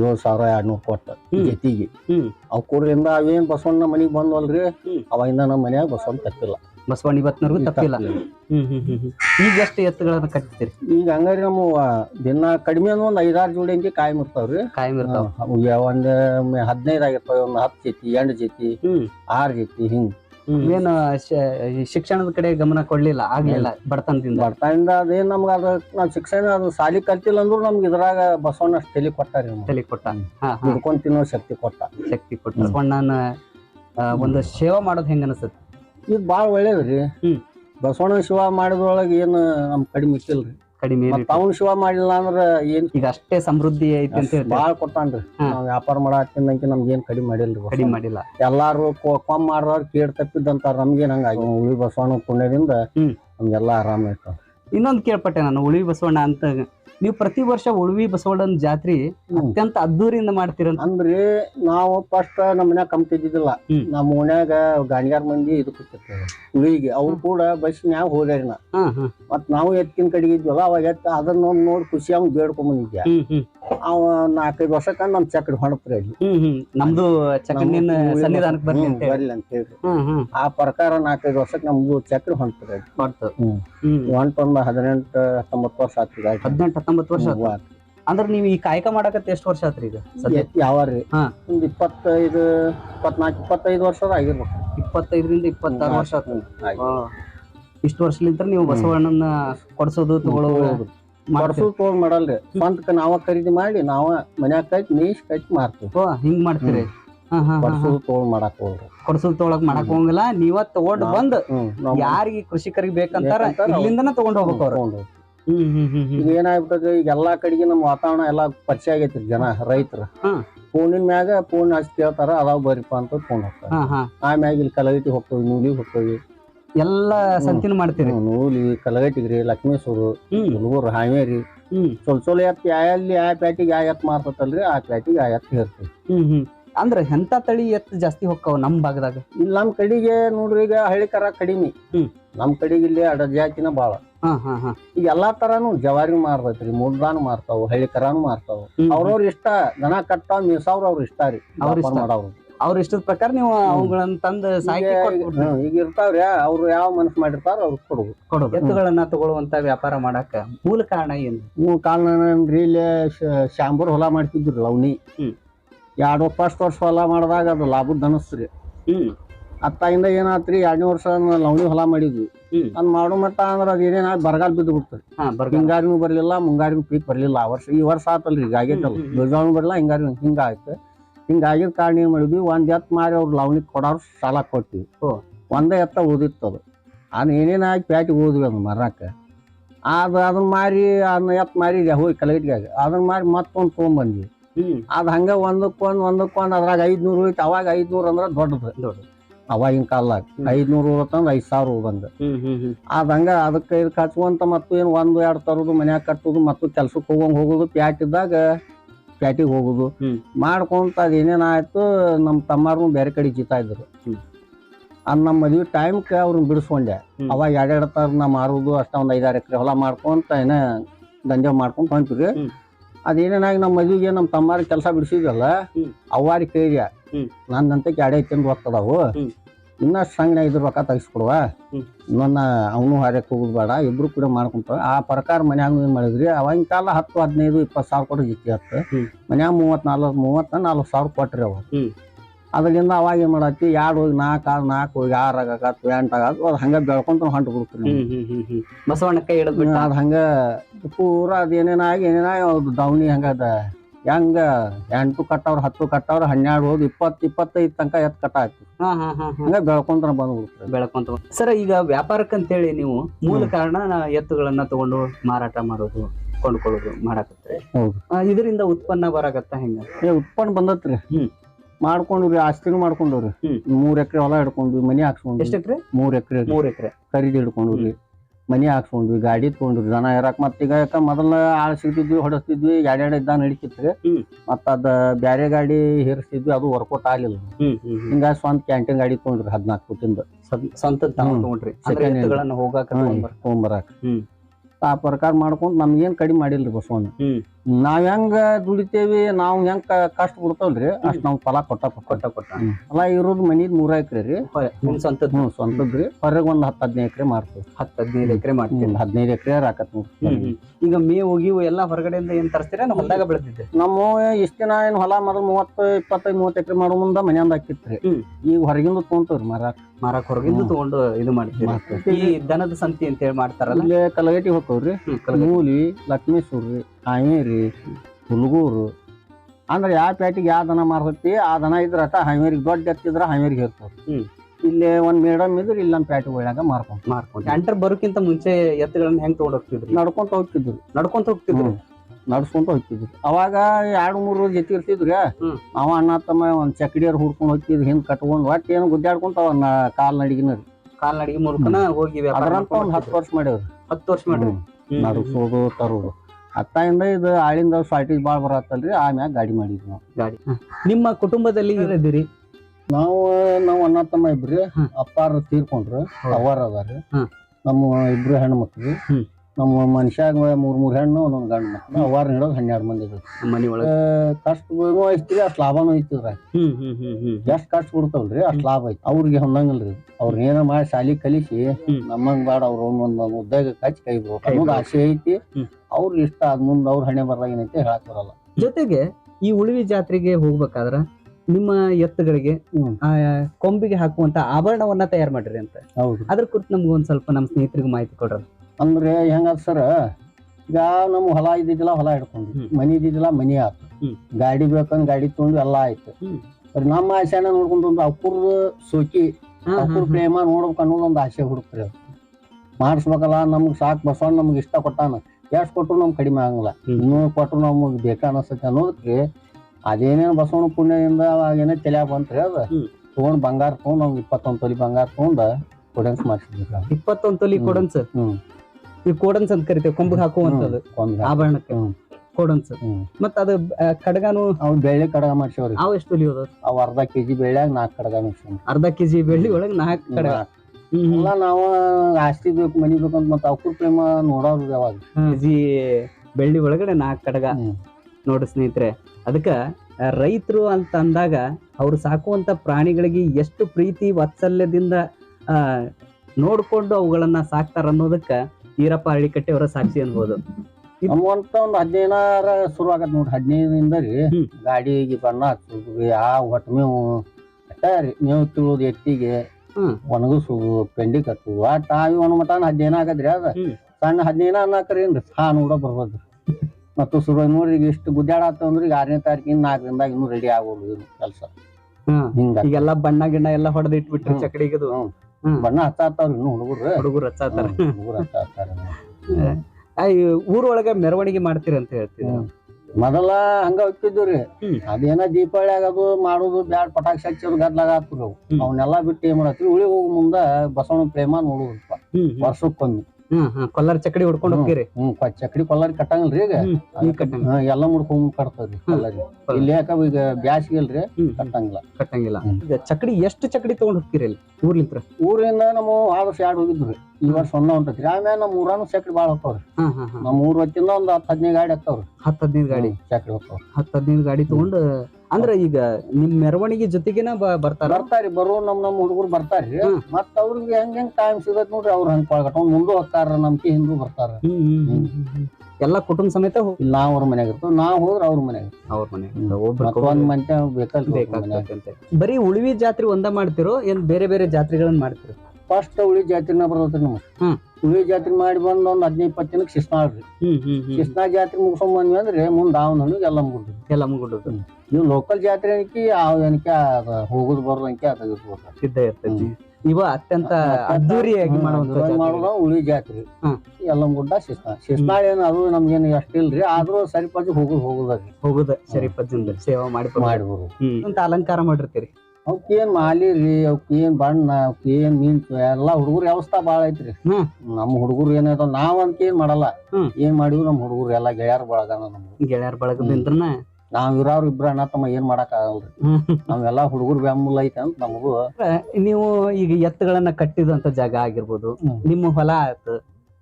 ಏಳ್ ಸಾವಿರ ಎರಡ್ ನೂರು ಕೊಟ್ಟ. ಜೊತೆಗೆ. ಅವ್ ಕೂಡ್ರಿಂದ ಅವೇನ್ ಬಸವಣ್ಣ ಮನೆಗೆ ಬಂದ್ವಲ್ರಿ. ಅವಾಗಿಂದ ನಮ್ಮ ಮನ್ಯಾಗ ಬಸವಣ್ಣ ತಪ್ಪಿಲ್ಲ ಬಸವಣ್ಣ ಇವತ್ತಿನವರೆಗೂ ತಪ್ಪಿಲ್ಲ. ಈಗ ಎಷ್ಟು ಎತ್ತುಗಳನ್ನ ಕಟ್ತೀರಿ ಈಗ ಹಂಗಾರಿ ನಮ್ಮ ದಿನ ಕಡಿಮೆ ಅಂದ್ರೆ ಒಂದು ಐದಾರು ಜೋಡಿ ಹಂಗೆ ಕಾಯಂ ಇರ್ತಾವ್ರಿ. ಕಾಯಂ ಇರ್ತಾವ. ಒಂದ್ ಹದಿನೈದು ಆಗಿರ್ತಾವ ಒಂದ್ ಹತ್ತು ಜೊತೆ ಎಂಟು ಜೊತೆ ಆರ್ ಜೊತೆ ಹಿಂಗ್. ಏನು ಶಿಕ್ಷಣದ ಕಡೆ ಗಮನ ಕೊಡ್ಲಿಲ್ಲ ಆಗ್ಲಿಲ್ಲ ಬಡತನದಿಂದ. ಬಡತನದಿಂದ ಅದೇನ್ ನಮ್ಗ ಅದ ನಾವ್ ಶಿಕ್ಷಣ ಅದು ಸಾಲಿ ಕಲ್ತಿಲ್ಲ ಅಂದ್ರು ನಮ್ಗೆ ಇದ್ರಾಗ ಬಸವಣ್ಣ ಅಷ್ಟ್ ತಲೆ ಕೊಟ್ಟಾರಿ. ತಲೆ ಕೊಟ್ಟ. ದುಡ್ಕೊಂಡ್ ತಿನ್ನೋ ಶಕ್ತಿ ಕೊಟ್ಟ. ಶಕ್ತಿ ಕೊಟ್ಟ. ಬಸವಣ್ಣನ ಒಂದು ಸೇವಾ ಮಾಡೋದು ಹೆಂಗ ಅನಿಸುತ್ತೆ? ಇದು ಬಾಳ ಒಳ್ಳೇದ್ರಿ ಹ್ಮ್. ಬಸವಣ್ಣ ಶಿವ ಮಾಡಿದ್ರೊಳಗೆ ಏನು ನಮ್ ಕಡಿಮೆ ಇಕ್ಕಿಲ್ರಿ ಕಡಿಮೆ ಮತ್ತ. ಅವ್ನ ಶಿವ ಮಾಡಿಲ್ಲ ಅಂದ್ರ ಏನ್ ಈಗ ಅಷ್ಟೇ ಸಮೃದ್ಧಿ ಐತಿ ಅಂತ ಹೇಳಿ ಬಾಳ್ ಕೊಟ್ಟಾನ್ರಿ. ನಾವ್ ವ್ಯಾಪಾರ ಮಾಡತ್ತಿನಂಗೆ ನಮ್ಗೆ ಏನ್ ಕಡಿಮೆ ಮಾಡಿಲ್ರಿ ಬಸವಣ್ಣ. ಕಡಿಮೆ ಮಾಡಿಲ್ಲ ಎಲ್ಲಾರು ಕೊಮ್ ಮಾಡ್ದವ್ರು ಕೇಡ್ ತಪ್ಪಿದ್ದಂತಾರ ನಮ್ಗೇನ್ ಹಂಗಾಗಿ ಉಳಿ ಬಸವಣ್ಣ ಕುಣ್ಯದಿಂದ ಹ್ಮ್. ನಮ್ಗೆಲ್ಲಾ ಆರಾಮ ಆಯ್ತು ಇನ್ನೊಂದು ಕೇಳ್ಪಟ್ಟೆ ನಾನು ಉಳಿ ಬಸವಣ್ಣ ಅಂತ ನೀವು ಪ್ರತಿ ವರ್ಷ ಉಳಿವಿ ಬಸವಣ್ಣನ ಜಾತ್ರೆ ಅತ್ಯಂತ ಅದ್ದೂರಿಯಿಂದ ಮಾಡ್ತೀರಂತ ಅಂದ್ರಿ ನಾವು ಫಸ್ಟ್ ನಮ್ಮ ಮನ್ಯಾಗ ಕಂಪ್ತಿದ್ದಿದ್ದಿಲ್ಲ. ಇದ್ದಿದ್ದಿಲ್ಲ ನಮ್ಮ ಓಣ್ಯಾಗ ಗಾಣಿಗಾರ್ ಮಂದಿ ಇದು ಕೂತಿರ್ತೇವೆ ಉಳಿಗೆ ಅವ್ರು ಕೂಡ ಬಸ್ನ್ಯಾಗ ಹೋಗ್ಯಾರಿ ನಾ ಮತ್ ನಾವು ಎತ್ತಿನ ಕಡೆಗೆ ಇದ್ವಲ್ಲ ಅವಾಗ ಎತ್ತ ಅದನ್ನ ನೋಡಿ ನೋಡಿ ಖುಷಿ ಅವ್ನು ಬೇಡ್ಕೊಂಬಂದಿದ್ಯ? ಅವ ನಾಲ್ಕೈದು ವರ್ಷಕ್ಕ ನಮ್ ಚಕ್ರ ಹೊಣಪ್ರಿ ಅಲ್ಲಿ. ನಮ್ದು ಸನ್ನಿಧಾನಕ್ಕೆ ಬರ್ಲಿ ಅಂತ ಹೇಳಿ. ಬರ್ಲಿ ಅಂತ ಹೇಳಿ ಹ್ಮ್. ಹ್ಮ್ ಆ ಪ್ರಕಾರ ನಾಲ್ಕೈದು ವರ್ಷಕ್ಕೆ ನಮ್ದು ಚಕ್ರ ಹೊಣಪ್ರಿ ಹ್ಮ್. ಹೊಂಟೊಂದು ಹದಿನೆಂಟು ಹತ್ತೊಂಬತ್ತು ವರ್ಷ ಆಗ್ತದೆ ಹದಿನೆಂಟು ಹತ್ತೊಂಬತ್ತು ವರ್ಷ ಆತು. ಅಂದ್ರೆ ನೀವು ಈ ಕಾಯಕ ಮಾಡಕತ್ತ ಎಷ್ಟು ವರ್ಷ ಆತ್ರಿ ಈಗ ಸದ್ಯ? ಯಾವ್ರಿ? ಹಾ. ಒಂದ್ ಇಪ್ಪತ್ತೈದು ಇಪ್ಪತ್ನಾಲ್ಕು ಇಪ್ಪತ್ತೈದು ವರ್ಷದ ಆಗಿರ್ಬೇಕು. ಇಪ್ಪತ್ತೈದರಿಂದ ಇಪ್ಪತ್ತಾರು ವರ್ಷ ಆತು. ಆಯ್ತು. ಇಷ್ಟು ವರ್ಷಲಿಂತ್ರ ನೀವು ಬಸವಣ್ಣನ ಕೊಡ್ಸೋದು ತಗೊಳ್ಳೋದು. ಮಾಡ್ತೀರಿ. ಬರ್ಸು ತಗೊಂಡ್ ಮಾಡಲ್ರಿ. ಸ್ವಂತಕ್ಕ ನಾವ ಖರೀದಿ ಮಾಡಿ ನಾವ ಮನ್ಯಾಗ ಕೈಟ್ ನೀಸ್ ಕೈಟ್ ಮಾರ್ತೀವಿ. ಓ ಹಿಂಗ್ ಮಾಡ್ತೀರಿ. ಹಾ ಹಾ ಬರ್ಸು ತಗೊಂಡ್ ಮಾಡಕ್ ಹೋಗ್ರಿ. ಕೊಡ್ಸೋದು ತೊಗೊಳಕ್ ಮಾಡಕ್ ಹೋಗಂಗಿಲ್ಲ. ನೀವ ತಗೊಂಡ್ ಬಂದ್ ಹ್ಮ್ ನಾವ್ ಯಾರಿಗೆ ಕೃಷಿಕರಿಗೆ ಬೇಕಂತಾರ ಬೇಕಂತಾರ ಇಲ್ಲಿಂದನ ತಗೊಂಡ್ ಹೋಗ್ಬೇಕು ಅವ್ರು. ತಗೊಂಡ್. ಈಗ ಏನಾಗ್ಬಿಟ್ಟದ ಈಗ ಎಲ್ಲಾ ಕಡೆಗೆ ನಮ್ಮ ವಾತಾವರಣ ಎಲ್ಲಾ ಪರಿಚಯ ಆಗೈತಿ ಜನ ರೈತರ. ಫೋನಿನ ಮ್ಯಾಗ ಫೋನ್ ಹಚ್ಚಿ ಕೇಳ್ತಾರ ಅದಾವ್ ಬರಿಪ್ಪ ಅಂತ ಫೋನ್ ಹೋಗ್ತಾರ ಆಮ್ಯಾಗ ಇಲ್ಲಿ ಕಲಗಟ್ಟಿ ಹೋಗ್ತೇವೆ ನೂಲಿ ಹೋಗ್ತೇವೆ. ಎಲ್ಲಾ ಸಂತಿನ ಮಾಡ್ತೀರಿ. ನೂಲಿ ಕಲಗಟ್ಟಿಗ್ರಿ ಲಕ್ಷ್ಮೇಶ್ವರು ಹುಲ್ಗೂರ್ ಹುಡುಗರು ಹಾವೇರಿ ಸೊಲ್ ಸೊಲ್ ಎತ್ತಿ ಎತ್ ಎಲ್ಲಿ ಆ ಪ್ಯಾಟಿಗೆ ಆ ಎತ್ ಮಾರ್ತತಲ್ರಿ ಆ ಪ್ಯಾಟಿಗೆ ಆ ಎತ್ ಹೇಳ್ತೀವಿ. ಅಂದ್ರ ಎಂತ ತಳಿ ಎತ್ತ ಜಾಸ್ತಿ ಹೋಗ್ತಾವ ನಮ್ ಭಾಗದಾಗ? ಇಲ್ಲಿ ನಮ್ ಕಡೆಗೆ ನೋಡ್ರಿ ಈಗ ಹಳ್ಳಿ ಕರ ಕಡಿಮೆ. ಹ್ಮ್. ನಮ್ ಕಡೆಗೆ ಇಲ್ಲಿ ಅಡ ಜಾತಿನ ಬಾಳ. ಹಾ ಹಾ ಹಾ. ಈಗ ಎಲ್ಲಾ ತರಾನು ಜವಾರಿ ಮಾರ್ತೈತ್ರಿ ಮುರ್ದಾನು ಮಾರ್ತಾವ ಹಳ್ಳಿ ಕರಾನು ಮಾರ್ತಾವ. ಹ್ಮ್. ಅವ್ರವ್ರ ಇಷ್ಟ ದನ ಕಟ್ಟಾವ್ ಮೀಸಾವ್ರ ಅವ್ರ ಇಷ್ಟ ರೀ ಅವ್ರ ವ್ಯಾಪಾರ ಇಷ್ಟ. ಮಾಡವ್ರು ಅವ್ರ ಇಷ್ಟದ ಪ್ರಕಾರ ನೀವು ಅವುಗಳನ್ನ ತಂದ ಸಾಕಿ ಈಗ- ಕೊಟ್ಬಿಡ್ತೀರಿ. ಹ್ಮ್, ಈಗ ಇರ್ತಾವ್ರಿ ಅವ್ರು ಯಾವ ಮನಸ್ ಮಾಡಿರ್ತಾರ ಅವ್ರಿಗೆ ಕೊಡೋದು ಎತ್ತುಗಳನ್ನ ತಗೊಳ್ಳುವಂತ ವ್ಯಾಪಾರ ಮಾಡಾಕ ಮೂಲ ಕಾರಣ ಏನು? ನೀವು ಕಾಲ್ರಿ ಇಲ್ಲಿ ಶಾಂಬೂರ್ ಹೊಲ ಮಾಡ್ತಿದ್ರು ಲವ್ನಿ ಹ್ಮ್. ಎರಡು ಫಸ್ಟ್ ವರ್ಷ ಹೊಲ ಮಾಡಿದಾಗ ಅದು ಲಾಭದ ಅನಸ್ತ್ರಿ ಹ್ಮ್. ಅತ್ತಾಗಿಂದ ಏನಾತ್ರಿ ಎರಡನೇ ವರ್ಷ ಲವಣಿ ಹೊಲ ಮಾಡಿದ್ವಿ. ಹ್ಮ್. ಅದ್ ಮಾಡೋ ಮಟ್ಟ ಅಂದ್ರೆ ಅದ್ ಏನೇನ ಬರಗಾಲ ಬಿದ್ದು ಬಿಡ್ತದೆ. ಹಾ ಬರ್ಗ ಹಿಂಗಾರಿನೂ ಬರ್ಲಿಲ್ಲ ಮುಂಗಾರಿನೂ ಪೀಕ್ ಬರಲಿಲ್ಲ. ಆ ವರ್ಷ ಈ ವರ್ಷ ಆತಲ್ರಿ ಈಗ ಆಗೈತಲ್ಲ ಬರಲ್ಲ ಹಿಂಗಾರಿ ಹಿಂಗಾಯ್ತು ಹಿಂಗಾಗಿದ್ ಕಾರಣ ಏನ್ ಮಾಡಿದ್ವಿ ಒಂದ್ ಎತ್ ಮಾರಿ ಅವ್ರು ಲವಣಿ ಕೊಡೋರು ಸಾಲ ಕೊಟ್ಟಿವಿ. ಓ. ಒಂದೇ ಎತ್ತ ಓದಿತ್ತು ಅದು. ಅದ್ ಏನೇನಾಗಿ ಹಾಕಿ ಪ್ಯಾಟಿಗೆ ಹೋದ್ವಿ ಅದನ್ನ ಮರಕ್ಕೆ ಅದು ಅದನ್ನ ಮಾರಿ ಅದನ್ನ ಎತ್ ಮಾರಿ ಹೋಗಿ ಕಲಗಟ್ಟಿಗೆ ಅದನ್ನ ಮಾರಿ ಮತ್ತೊಂದು ತೊಗೊಂಬಂದ್ವಿ. ಅದ್ ಹಂಗ ಒಂದಕ್ಕೊಂದ್ ಒಂದಕ್ಕೊಂದ್ ಅದ್ರಾಗ ಐದ್ನೂರು ಹೋಯ್ತು. ಅವಾಗ ಐದ್ನೂರ್ ಅಂದ್ರ ದೊಡ್ಡದು. ದೊಡ್ಡ ಅವಾಗಿನ ಕಾಲದಾಗ. ಐದ್ನೂರು ಹೋತಂದ್ರ ಐದ್ ಸಾವಿರ ಹ್ಮ್ ಅದ್ ಹಂಗ ಅದಕ್ಕೆ ಇದ್ ಕಚ್ಕೊಂತ ಮತ್ತು ಏನು ಒಂದು ಎರಡು ತರೋದು ಮನ್ಯಾಗ ಕಟ್ಟುದು ಮತ್ತು ಕೆಲ್ಸಕ್ಕೆ ಹೋಗಂಗ್ ಹೋಗುದು ಪ್ಯಾಟ್ ಇದ್ದಾಗ ಪ್ಯಾಟಿಗೆ ಹೋಗುದು. ಮಾಡ್ಕೊಂತ ಅದ್ ಏನೇನ್ ಆಯ್ತು ನಮ್ಮ ತಮ್ಮಾರು ಬೇರೆ ಕಡೆ ಜೀತಾ ಇದ್ರು. ಅದ್ ನಮ್ಮ ಮದ್ವಿ ಟೈಮ್ಗೆ ಅವ್ರನ್ನ ಬಿಡಿಸ್ಕೊಂಡೆ. ಅವಾಗ ಎರಡೆರಡು ತರ ನಾ ಮಾರುದು ಅಷ್ಟ ಒಂದ್ ಐದಾರು ಎಕರೆ ಹೊಲ ಮಾಡ್ಕೊಂತ ಏನ ದಂಧೆ ಮಾಡ್ಕೊಂತ ಹೊಂಟಿವ್ರಿ ಹ್ಮ್. ಅದೇನೇನಾಗಿ ನಮ್ಮ ಮದುವೆಗೆ ನಮ್ಮ ತಮ್ಮಾರ ಕೆಲಸ ಬಿಡಿಸಿದ್ವಲ್ಲ ಅವ್ವಾರಿ ಅವಾರಿ ಕೇಳಿಯ ಹ್ಮ್. ನಂದಂತಕ್ಕೆ ಎರಡೇ ತಿಂದು ಹೋಗ್ತದವು ಇನ್ನಷ್ಟು ಇನ್ನ ಸಂಘ ಇದ್ರ ರೊಕ್ಕ ತೆಗಿಸ್ಕೊಡುವ. ನನ್ನ ಅವನು ಹಾರ್ಯಕ್ಕೆ ಹೋಗುದು ಬೇಡ ಇಬ್ರು ಕೂಡ ಮಾಡ್ಕೊಂತ ಆ ಪ್ರಕಾರ ಮನ್ಯಾಗ ಏನ್ ಮಾಡಿದ್ರಿ ಅವಾಗಿನ ಕಾಲ ಹತ್ತು ಹದಿನೈದು ಇಪ್ಪತ್ತು ಸಾವಿರ ಕೊಟ್ಟು ಜಿತ್ತಿ ಹತ್ತು. ಮನ್ಯಾಗ ಮೂವತ್ ನಾಲ್ಕು ಮೂವತ್ತ ನಾಲ್ಕು ಸಾವಿರ ಕೊಟ್ರಿ ಹ್ಮ್. ಅದರಿಂದ ಅವಾಗ ಏನ್ ಮಾಡತ್ತಿ ಎರಡು ಹೋಗಿ ನಾಲ್ಕು ಆಗ ನಾಲ್ಕು ಹೋಗಿ ಆರು ಆಗತ್ತ ಎಂಟು ಆಗತ್ತ ಅದು ಹಂಗ ಬೆಳ್ಕೊಂತ ಹೊಂಟು ಬಿಡ್ತೀನಿ ಹ್ಮ್ ಹ್ಮ್ ಹ್ಮ್ ಹ್ಮ್. ಬಸವಣ್ಣ ಕೈ ಹಿಡಿದ್ ಅದು ಹಂಗ ಪೂರ ಅದ್ ಏನೇನಾಗಿ ಏನೇನಾಗಿ ಅದು ದವಣಿ ಹಂಗದ ಹೆಂಗ ಎಂಟು ಕಟ್ಟವ್ರ ಹತ್ತು ಕಟ್ಟವ್ರ ಹನ್ನೆರಡು ಹೋದ್ ಇಪ್ಪತ್ತು ಇಪ್ಪತ್ತೈದು ತನಕ ಎತ್ ಕಟ್ಟ ಆಯ್ತು ಹಂಗ ಬೆಳ್ಕೊಂತ ಬಂದ್ಬಿಡ್ತಾರೆ ಬೆಳಕೊಂತ ಸರ್ ಈಗ ವ್ಯಾಪಾರಕ್ಕಂತೇಳಿ ನೀವು ಮೂಲ ಕಾರಣ ಎತ್ತುಗಳನ್ನ ತಗೊಂಡು ಮಾರಾಟ ಮಾಡೋದು ಕೊಂಡ್ಕೊಳ್ಳೋದು ಮಾಡಾಕತ್ತೆ ಹೌದು. ಇದರಿಂದ ಉತ್ಪನ್ನ ಬರಾಕತ್ತ ಹೆಂಗ? ಉತ್ಪನ್ನ ಬಂದತ್ರಿ. ಹ್ಮ್. ಮಾಡ್ಕೊಂಡ್ರಿ ಆಸ್ತಿನೂ ಮಾಡ್ಕೊಂಡವ್ರಿ. ಮೂರ್ ಎಕರೆ ಹೊಲ ಹಿಡ್ಕೊಂಡ್ವಿ ಮನಿ ಹಾಕ್ಸ್ಕೊಂಡ್ವಿ ಎಷ್ಟು ಎಕರೆ? ಮೂರ್ ಎಕರೆ ಮೂರ್ ಎಕರೆ. ಖರೀದಿ ಹಿಡ್ಕೊಂಡ್ರಿ. ಮನಿ ಹಾಕ್ಸ್ಕೊಂಡ್ವಿ ಗಾಡಿ ತಗೊಂಡ್ರಿ. ದನ ಇರಾಕ್ ಮತ್ತ ಈಗ ಯಾಕ ಮೊದಲ ಆಳ್ ಸಿಗ್ತಿದ್ವಿ ಹೊಡಸ್ತಿದ್ವಿ ಎರಡ್ ಇದ್ದ ನಡಿತಿತ್ರಿ ಹ್ಮ್. ಮತ್ತ ಅದ ಬ್ಯಾರೆ ಗಾಡಿ ಹೇರಿಸ್ತಿದ್ವಿ ಅದು ವರ್ಕೌಟ್ ಆಗ್ಲಿಲ್ಲ. ಹಿಂಗ ಸ್ವಂತ ಕ್ಯಾಂಟೀನ್ ಗಾಡಿ ತಗೊಂಡ್ರಿ ಹದಿನಾಲ್ಕು ಕೋಟಿಂದ ಸ್ವಂತ- ಸ್ವಂತದ್ ತಾವು ಹ್ಮ್. ತಗೊಂಡ್ರಿ. ಅಂದ್ರೆ Second hand. ಎತ್ತುಗಳನ್ನ ಹೋಗಾಕ ತಗೊಂಡ್ಬರ್ ತೊಗೊಂಬರಾಕ ಹ್ಮ್. ಆ ಪ್ರಕಾರ ಮಾಡ್ಕೊಂಡ್ ನಮ್ಗೇನ್ ಕಡಿಮೆ ಮಾಡಿಲ್ರಿ ಬಸವಣ್ಣ. ಹ್ಮ್. ನಾವ್ ಹೆಂಗ ದುಡಿತೇವಿ ನಾವ್ ಹೆಂಗ್ ಕಷ್ಟ ಕೊಡ್ತೇವ್ರಿ ಅಷ್ಟ್ ನಾವ್ ಫಲ ಕೊಟ್ಟ ಕೊಟ್ಟ ಕೊಟ್ಟ ಅಲ್ಲ ಇರೋದು ಮನಿದ್ ಮೂರ ಎಕರೆ ರೀ. ಸ್ವಂತದ್. ಹ್ಮ್ ಸ್ವಂತದ್ರಿ ಹೊರಗ್ ಒಂದ್ ಹತ್ತ ಹದಿನೈದು ಎಕರೆ ಮಾಡ್ತೀವಿ. ಹತ್ತು ಹದಿನೈದು ಎಕರೆ ಮಾಡ್ತೀವಿ ಹದಿನೈದು ಎಕರೆ ರಾಕತ್ ಹ್ಮ್. ಈಗ ಮೇವು ಗೀವು ಎಲ್ಲಾ ಹೊರಗಡೆಯಿಂದ ಏನ್ ತರ್ಸ್ತೀರಾ? ನಮ್ಮ ಹೊಲದಾಗ ಬೆಳೆದಿದ್ದೆ. ನಮ್ಮ ಇಷ್ಟ ದಿನ ಏನ್ ಹೊಲ ಮೊದಲು ಮೂವತ್ತು ಇಪ್ಪತ್ತೈದು ಮೂವತ್ತು ಎಕರೆ ಮಾಡೋ ಮುಂದ ಮನೆಯಿಂದ ಹಾಕಿತ್ರಿ. ಈಗ ಹೊರಗಿಂದ ತೊಗೊಂತವ್ರಿ ಮರ ಮಾರಾಕ್ ಹೊರಗಿಂದ. ತಗೊಂಡು ಇದು ಮಾಡ್ತೀವಿ ಈ ದನದ ಸಂತಿ ಅಂತ ಹೇಳಿ ಮಾಡ್ತಾರಲ್ಲ? ಕಲಗಟ್ಟಿ ಹೋಗ್ತವ್ರಿ. ಮೂಲಿ ಲಕ್ಷ್ಮೇಶ್ವರಿ ಹಾವೇರಿ ಹುಲ್ಗೂರು. ಅಂದ್ರೆ ಯಾವ ಪ್ಯಾಟಿಗೆ ಯಾವ ದನ ಮಾರ್ತೈತಿ ಆ ದನ ಇದ್ರ ಅಟ ಹೈವೇರಿಗೆ ದೊಡ್ಡ ಎತ್ತಿದ್ರ ಹೈವೇರಿಗೆ ಇರ್ತದೆ. ಹ್ಮ್. ಇಲ್ಲಿ ಒಂದ್ ಮೇಡಮ್ ಇದ್ರ ಇಲ್ಲಿ ನಮ್ಮ ಪೇಟೆ ಒಳಗ ಮಾರ್ಕೊಂಡ್. ಮಾಡ್ಕೊಂಡು ಎಂಟರ್ ಬರೋಕ್ಕಿಂತ ಮುಂಚೆ ಎತ್ತುಗಳನ್ನ ಹೆಂಗ್ ತಗೊಂಡ್ ಹೋಗ್ತಿದ್ರಿ? ನಡ್ಕೊಂತ ಹೋಗ್ತಿದ್ರು ನಡ್ಕೊಂತ ಹೋಗ್ತಿದ್ರು. ನಡ್ಸ್ಕೊಂತ ಹೋಗ್ತಿದ್ರು ಅವಾಗ ಎರಡು ಮೂರು ಜೊತೆ ಇರ್ತಿದ್ರಿ ಹ್ಮ್. ಅವ ಅಣ್ಣ ತಮ್ಮ ಒಂದ್ ಚಕಡಿಯರ್ ಹುಡ್ಕೊಂಡು ಹೋಗ್ತಿದ್ರು ಹಿಂದ್ ಕಟ್ಕೊಂಡು. ಒಟ್ಟು ಏನು ಗುದ್ದಾಡ್ಕೊಂತ ಅವನ್ನ ಕಾಲ್ ನಡಿಗಿನ ಕಾಲ್ನಡಿಗೆ ಮೂಲಕನ ಹೋಗಿ ವ್ಯಾಪಾರ ಅದ್ರಂತ ಮಾಡ್ಕೊಂಡ್ ಒಂದ್ ಹತ್ತು ವರ್ಷ ಮಾಡ್ಯಾವ್ರಿ. ಹತ್ತು ವರ್ಷ ಮಾಡ್ರಿ ಹ್ಮ್. ನಡ್ಸೋದು ತರೋದು. ಅತ್ತಾಯಿಂದ ಇದು ಆಳಿಂದ ಶಾರ್ಟೇಜ್ ಭಾಳ ಬರತ್ತಲ್ರಿ ಆಮ್ಯಾಗ ಗಾಡಿ ಮಾಡಿದ್ವಿ ನಾವು. ಗಾಡಿ. ನಿಮ್ಮ ಕುಟುಂಬದಲ್ಲಿ ಇದ್ದೀರಿ? ನಾವು ನಾವು ಅಣ್ಣ ತಮ್ಮ ಇಬ್ರಿ. ಅಪ್ಪಾರ ತೀರ್ಕೊಂಡ್ರು ಹೌದು. ಅವ್ವಾರ ಅದಾರಿ ನಮ್ಮ ಇಬ್ರು ಹೆಣ್ಣು ಮಕ್ಳು ಹ್ಮ್. ನಮ್ಮ ಮನುಷ್ಯಾಗ ಮೂರ್ ಮೂರ್ ಹೆಣ್ಣು ಒಂದೊಂದು ಗಂಡು. ನಾವು ವಾರ ನೀಡೋದು ಹನ್ನೆರಡು ಮಂದಿ ಇದ್ರು ನಮ್ಮ ಮನಿ ಒಳಗೆ. ಕಷ್ಟನೂ ಐತ್ರಿ ಅಷ್ಟ್ ಲಾಭನೂ ಐತಿದ್ರ ಹ್ಮ್ ಹ್ಮ್ ಹ್ಮ್ ಹ್ಮ್. ಎಷ್ಟ್ ಕಷ್ಟ ಬಿಡ್ತಾವಲ್ರಿ ಅಷ್ಟ್ ಲಾಭ ಐತಿ ಅವ್ರಿಗೆ ಹೊಂದಂಗಿಲ್ರಿ ಅವ್ರ ಏನ ಮಾಡಿ ಶಾಲಿ ಕಲಿಸಿ ಹ್ಮ್. ನಮ್ಮಂಗ್ ಬಾಡ ಅವ್ರ ಒಂದ್ ಒಂದ್ ಉದ್ಯೋಗ ಹಚ್ಚಿ ಕೈ ಬಿಡ್ಬೇಕು. ಅನ್ನೋದು ಆಸೆ ಐತಿ. ಹ್ಮ್. ಅವ್ರ ಇಷ್ಟ ಆದ್ ಮುಂದ್ ಅವ್ರ ಹಣೆ ಬರ್ದಾಗ ಏನೈತಿ ಹೇಳಕ್ ಬರಲ್ಲ. ಜೊತೆಗೆ ಈ ಉಳಿವಿ ಜಾತ್ರೆಗೆ ಹೋಗ್ಬೇಕಾದ್ರ ನಿಮ್ಮ ಎತ್ತುಗಳಿಗೆ ಹ್ಮ್. ಆ ಕೊಂಬಿಗೆ ಹಾಕುವಂತ ಆಭರಣವನ್ನ ತಯಾರು ಮಾಡ್ರಿ ಅಂತ. ಹೌದು. ಅದ್ರ ಕುರಿತು ನಮ್ಗೆ ಒಂದ್ ಸ್ವಲ್ಪ ನಮ್ಮ ಸ್ನೇಹಿತರಿಗೆ ಮಾಹಿತಿ ಕೊಡ್ರಿ. ಅಂದ್ರೆ ಹೆಂಗದ ಸರ್? ಈಗ ನಮ್ಮ ಹೊಲ ಇದ್ದಿದ್ದಿಲ್ಲ ಹೊಲ ಹಿಡ್ಕೊಂಡ್ವಿ. ಮನಿ ಇದ್ದಿದ್ದಿಲ್ಲ ಮನಿ ಆತು. ಗಾಡಿ ಬೇಕಂದ್ ಗಾಡಿ ತಗೊಂಡು ಎಲ್ಲ ಆಯ್ತು. ನಮ್ಮ ಆಸೆನ ನೋಡ್ಕೊಂಡು ಒಂದು ಅಪ್ಪುರ್ದ ಸೋಕಿ ಅಪ್ಪುರ್ ಪ್ರೇಮ ನೋಡ್ಬೇಕು ಅನ್ನೋದು ಒಂದು ಆಸೆ ಹುಡುಕ್ರಿ ಅದು ಮಾಡಿಸ್ಬೇಕಲ್ಲ ನಮ್ಗೆ ಸಾಕು ಬಸವಣ್ಣ ನಮ್ಗೆ ಇಷ್ಟ ಕೊಟ್ಟಾನ. ಎಷ್ಟು ಕೊಟ್ಟರು ನಮ್ಗೆ ಕಡಿಮೆ ಆಗಂಗಿಲ್ಲ. ಇನ್ನೂ ಕೊಟ್ಟರು ನಮಗೆ ಬೇಕಾ ಅನಿಸ್ತೈತೆ ಅನ್ನೋದಕ್ಕೆ ಅದೇನೇನು ಬಸವಣ್ಣ ಪುಣ್ಯದಿಂದ ಅವಾಗೇನೇ ತಲೆಯಾಗ ಬಂತ್ರಿ ಅದು. ತೊಗೊಂಡು ಬಂಗಾರ ತೊಗೊಂಡು ನಮ್ಗೆ ಇಪ್ಪತ್ತೊಂದು ತೊಲಿ ಬಂಗಾರ ತೊಗೊಂಡು ಕೊಡೆನ್ಸ್ ಮಾಡಿಸಿದ್ವಿ. ಇಪ್ಪತ್ತೊಂದು ತೊಲಿ ಕೊಡನ್ಸ್ ಹ್ಮ್. ಈ ಕೋಡನ್ಸ್ ಅಂತ ಕರಿತೇವೆ ಕೊಂಬಿಗೆ ಹಾಕುವಂತದ್ದು ಆಭರಣಕ್ಕೆ. ಕೋಡನ್ಸ್. ಮತ್ತ ಅದು ಕಡಗಾನು? ಅವ್ನು ಬೆಳ್ಳಿ ಕಡಗ ಮಾಡ್ಸೋರಿ ಅವ್ ಎಷ್ಟು ಹೋದ ಅವ್ ಅರ್ಧ ಕೆಜಿ ಬೆಳ್ಳ್ಯಾಗ ನಾಲ್ಕು ಕಡಗ ಮಾಡ್ಸವ್ರಿ. ಅರ್ಧ ಕೆಜಿ ಬೆಳ್ಳಿ ಒಳಗೆ ನಾಲ್ಕು ಕಡಗ. ಎಲ್ಲ ನಾವು ಆಸ್ತಿ ಬೇಕು ಮನಿ ಬೇಕಂತ ಮತ್ತೆ ಅವ್ರ ಪ್ರೇಮ ನೋಡೋರು ಯಾವಾಗ? ಕೆಜಿ ಬೆಳ್ಳಿ ಒಳಗಡೆ ನಾಲ್ಕು ಕಡಗ. ನೋಡಿ ನೋಡ್ರಿ ಸ್ನೇಹಿತರೆ ಅದಕ್ಕ ರೈತರು ಅಂತ ಅಂದಾಗ ಅವ್ರು ಸಾಕುವಂತ ಪ್ರಾಣಿಗಳಿಗೆ ಎಷ್ಟು ಪ್ರೀತಿ ವಾತ್ಸಲ್ಯದಿಂದ ಆ ನೋಡ್ಕೊಂಡು ಅವುಗಳನ್ನ ಸಾಕ್ತಾರ ಅನ್ನೋದಕ್ಕ ಈರಪ್ಪ ಹಳ್ಳಿಕಟ್ಟೆ ಅವರ ಸಾಕ್ಷಿ ಅನ್ಬೋದು. ನಮ್ಗಂತ ಒಂದು ಹದಿನೈದಾರ ಶುರು ಆಗತ್ ನೋಡ್ರಿ ಹದಿನೈದರಿಂದ ರೀ ಹ್ಮ್. ಗಾಡಿಗೆ ಬಣ್ಣ ಹಚ್ಚೋದು ಆ ಹೊಟ್ಟ ಮೇವು ಅಟ್ಟ ರೀ. ಮೇವು ತಿಳಿಯೋದು ಎತ್ತಿಗೆ ಹ್ಮ್. ಒಣಗಿಸೋದು ಪೆಂಡಿ ಕಟ್ಟೋದು ಆ ಟಾವಿ ಒಣ ಮಟನ ಹದಿನೈದು ಆಗದ್ರಿ ಅದ. ಹ್ಮ್. ಸಣ್ಣ ಹದಿನೈದು ಅನ್ನಾಕ್ರಿ ಏನ್ರಿ? ಸಾ ನೋಡ ಬರ್ಬೋದು. ಮತ್ತು ಶುರು ನೋಡ್ರಿ ಈಗ ಇಷ್ಟು ಗುದ್ದಾಡತ್ತ ಅಂದ್ರೆ ಈಗ ಆರನೇ ತಾರೀಕಿನ ನಾಲ್ಕರಿಂದಾಗ ಇನ್ನೂ ರೆಡಿ ಆಗೋದು ಕೆಲಸ. ಹ್ಮ್. ಹಿಂಗ. ಈಗೆಲ್ಲ ಬಣ್ಣ ಗಿಣ್ಣ ಎಲ್ಲ ಹೊಡೆದಿಟ್ಬಿಟ್ರಿ ಹ್ಮ್. ಚಕಡಿಗದು. ಬಣ್ಣ ಹಚ್ಚಾತಾವ್ರಿ ಇನ್ನು ಹುಡುಗರು. ಹುಡುಗರು ಹಚ್ಚಾತಾರ ಹುಡುಗರು ಹಚ್ಚಾತಾರ ಊರೊಳಗ ಮೆರವಣಿಗೆ ಮಾಡ್ತೀರಿ ಅಂತ ಹೇಳ್ತೀವಿ ಹ್ಮ್. ಮೊದಲ ಹಂಗ ಹೋಗ್ತಿದ್ವಿ ಹ್ಮ್. ಅದೇನ ದೀಪಾವಳಿ ಆಗೋದು ಮಾಡೋದು ಬ್ಯಾಡ್ ಪಟಾಕ್ಷಿ ಹಚ್ಚೋದು ಗದ್ಲಾಗ ಆಗ್ತದ ಹ್ಮ್. ಅವನ್ನೆಲ್ಲ ಬಿಟ್ಟು ಏನ್ ಮಾಡತ್ರಿ ಉಳಿ ಹೋಗೋ ಮುಂದ ಬಸವಣ್ಣ ಪ್ರೇಮ ನೋಡುದಪ್ಪ. ವರ್ಷಕ್ಕೊಮ್ಮೆ ಕೊಲ್ಲಾರ ಚಕಡಿ ಹೊಡ್ಕೊಂಡು. ಹೋಗ್ತೀರಿ. ಹ್ಮ್ ಕೊಲ್ಲಾರ ಚಕ್ಡಿ ಕೊಲ್ಲಾರಿ ರೀ ಈಗ? ಈ ಕಟ್ಟಂಗ ಹಾ, ಎಲ್ಲ ಮುಡ್ಕೊಂಡ್ ಕಟ್ತದ್ರಿ ಕೊಲ್ಲಾರಿ. ಇಲ್ಲಿ ಯಾಕ ಈಗ ಬ್ಯಾಸ್ಗೆ ಇಲ್ರಿ ಹ್ಮ್ ಕಟ್ಟಂಗಿಲ್ಲ. ಕಟ್ಟಂಗಿಲ್ಲ. ಹ್ಮ್. ಈಗ ಚಕಡಿ ಎಷ್ಟು ಚಕಡಿ ತಗೊಂಡ್ ಹೋಗ್ತೀರಿ ಅಲ್ಲಿ ಊರ್ಲಿಂತ್ರ? ಊರಿಂದ ನಮ್ಮ ಆದಷ್ಟು ಎರಡು ಹೋಗಿದ್ರಿ ಈ ವರ್ಷ ಒಂದ ಗ್ರಾಮ ಆಮ್ಯಾಗ ನಮ್ಮ ಊರಾನು ಸೆಕ್ಡ್ ಬಾಳ ಹೋಗ್ತಾವ್ರಿ. ಹಾ ಹಾ ಹಾ ನಮ್ಮ ಊರ್ ಹೊತ್ತಿಂದ ಒಂದ್ ಹತ್ತು ಹದಿನೈದು ಗಾಡಿ ಹಾಕ್ತಾವ್ರಿ ಹತ್ತು ಹದಿನೈದು ಗಾಡಿ? ಸೆಕ್ಡ್ ಹೋಗ್ತಾವ್ರಿ. ಹತ್ತು ಹದಿನೈದು ಗಾಡಿ ತಗೊಂಡು ಅಂದ್ರೆ ಈಗ ನಿಮ್ ಮೆರವಣಿಗೆ ಜೊತೆಗೇನ ಬರ್ತಾರ? ಬರ್ತಾರಿ ಬರೋ ನಮ್ ನಮ್ ಹುಡುಗರು ಬರ್ತಾರಿ. ಮತ್ತ ಅವ್ರಿಗೆ ಹೆಂಗ್ ಹೆಂಗ್ ಟೈಮ್ ಸಿಗತ್ ನೋಡ್ರಿ ಅವ್ರ ಹಂಗ್ ಕಟ್ಕೊಂಡ್ ಮುಂದೆ ಹೋಗ್ತಾರ ನಮ್ಕಿ ಹಿಂದೂ ಬರ್ತಾರ. ಎಲ್ಲ ಕುಟುಂಬ ಸಮೇತ ಹೋಗ್ ಇಲ್ಲಿ ನಾವ್ ಅವ್ರ ಮನ್ಯಾಗ ಇರ್ತಾವ. ನಾವ್ ಹೋದ್ರ ಅವ್ರ ಮನ್ಯಾಗ ಅವ್ರ ಮನೆ ಹ್ಮ್. ಒಬ್ರು ಒಂದ್ ಮನ್ಯಾಗ. ಬೇಕಾಗ್ತದೆ ಬರೀ ಉಳಿವಿ ಜಾತ್ರೆ ಒಂದ ಮಾಡ್ತಿರೋ ಏನ್ ಬೇರೆ ಬೇರೆ ಜಾತ್ರೆಗಳನ್ನ ಮಾಡ್ತಿರೋ? ಫಸ್ಟ್ ಉಳಿ ಜಾತ್ರೆನ ಬರ್ತೈತ್ರಿ ನಮ್ಗೆ. ಹ್ಮ್. ಉಳಿ ಜಾತ್ರೆ ಮಾಡಿ ಬಂದ್ ಒಂದ್ ಹದಿನೈದು ಇಪ್ಪತ್ತು ದಿನಕ್ಕೆ ಶಿಸ್ನಾಳ್ರಿ ಹ್ಮ್ ಹ್ಮ್ ಹ್ಮ್. ಶಿಸ್ನಾ ಜಾತ್ರೆ ಮುಗಿಸ್ಕೊಂಡ್ ಬಂದ್ವಿ ಅಂದ್ರೆ ಮುಂದ್ ಅವ್ನ ಹಣ್ಣಿಗೆ ಎಲ್ಲ ಮುಗಿದ್ರಿ ಎಲ್ಲ ಮುಗುಡೋದು ನೀವು ಲೋಕಲ್ ಜಾತ್ರೆ ಅನ್ಕಿ ಯಾವ ಏನಕ್ಕೆ ಅದ ಹೋಗುದು ಬರೋದು ಅನ್ಕೆ ಅದ ಇರ್ಬೋದು ಸಿದ್ಧ ಇರ್ತೈತಿ. ಇವ ಅತ್ಯಂತ ಅದ್ದೂರಿಯಾಗಿ ಮಾಡೋದು ಹುಳಿ ಉಳಿ ಜಾತ್ರೆ. ಎಲ್ಲ ಗುಡ್ಡ ಶಿಸ್ನಾ. ಶಿಸ್ನಾಳ ಏನು ಅದು ನಮ್ಗೇನು ಅಷ್ಟಿಲ್ರಿ ಆದ್ರೂ ಸರಿಪಟ್ಟು ಹೋಗುದು ಹೋಗುದ್ರಿ ಹೋಗುದ ಶರೀಫಜ್ಜಂದ ಸೇವಾ ಮಾಡಿ ಮಾಡ್ಬೋದು ಅಂತ ಅಲಂಕಾರ ಮಾಡಿರ್ತೀರಿ. ಅವಕ್ಕೇನ್ ಮಾಲಿ ರೀ ಅವಕ್ಕೇನ್ ಬಣ್ಣ ಅವಕ್ಕೇನ್ ಮೀನ್ಸು ಎಲ್ಲಾ ಹುಡುಗರ ವ್ಯವಸ್ಥಾ ಬಾಳ ಐತ್ರಿ. ಹ್ಮ್. ನಮ್ಮ ಹುಡುಗರು ಏನಾಯ್ತಾವ ನಾವ್ ಅಂತ ಏನ್ ಮಾಡಲ್ಲ. ಏನ್ ಮಾಡಿವ್ ನಮ್ಮ ಹುಡುಗರು ಎಲ್ಲಾ ಗೆಳೆಯರ್ ಬಳಗ ಗೆಳೆಯರ್ ಗೆಳೆಯರ ಬಳಗದಿಂದ್ರನ ನಾವ್ ಇರೋರು ಇಬ್ರ ಅಣ್ಣ ತಮ್ಮ ಏನ್ ಮಾಡಕ್ ಆಗಲ್ರಿ. ನಾವೆಲ್ಲಾ ಹುಡುಗರು ಬೆಂಬಲ ಐತೆ ಅಂತ ನಮಗೂ. ನೀವು ಈಗ ಎತ್ತುಗಳನ್ನ ಕಟ್ಟಿದಂತ ಜಾಗ ಆಗಿರ್ಬೋದು. ನಿಮ್ಮ ಹೊಲ ಆಯ್ತು